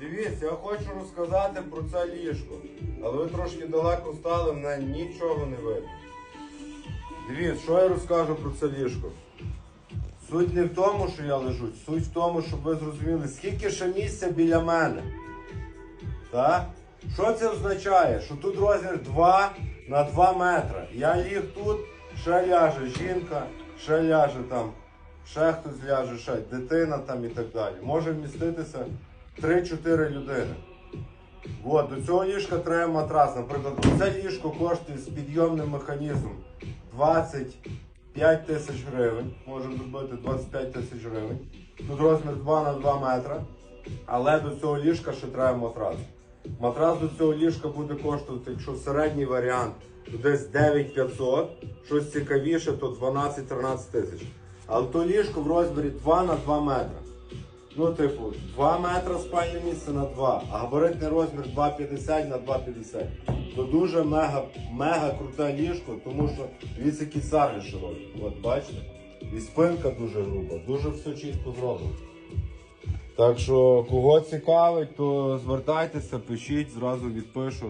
Дивіться, я хочу розказати про це ліжко. Але ви трошки далеко стали, мене нічого не видно. Дивіться, що я розкажу про це ліжко. Суть не в тому, що я лежу, суть в тому, щоб ви зрозуміли, скільки ще місця біля мене. Так? Що це означає? Що тут розмір 2 на 2 метри. Я ліг тут, ще ляже жінка, ще ляже там, ще хтось ляже, ще дитина там і так далі. Може вміститися 3-4 людини. От, до цього ліжка треба матрас. Наприклад, це ліжко коштує з підйомним механізмом 25 тисяч гривень. Можемо зробити 25 тисяч гривень. Тут розмір 2 на 2 метри. Але до цього ліжка ще треба матрас. Матрас до цього ліжка буде коштувати, якщо середній варіант, то десь 9500, щось цікавіше, то 12-13 тисяч. Але то ліжко в розмірі 2 на 2 метри. Ну, типу, 2 метри спальне місце на 2, а габаритний розмір 2,50 на 2,50. То дуже мега, мега круте ліжко, тому що дивіться, які сарги широкі. От бачите? І спинка дуже груба, дуже все чітко зроблено. Так що, кого цікавить, то звертайтеся, пишіть, зразу відпишу.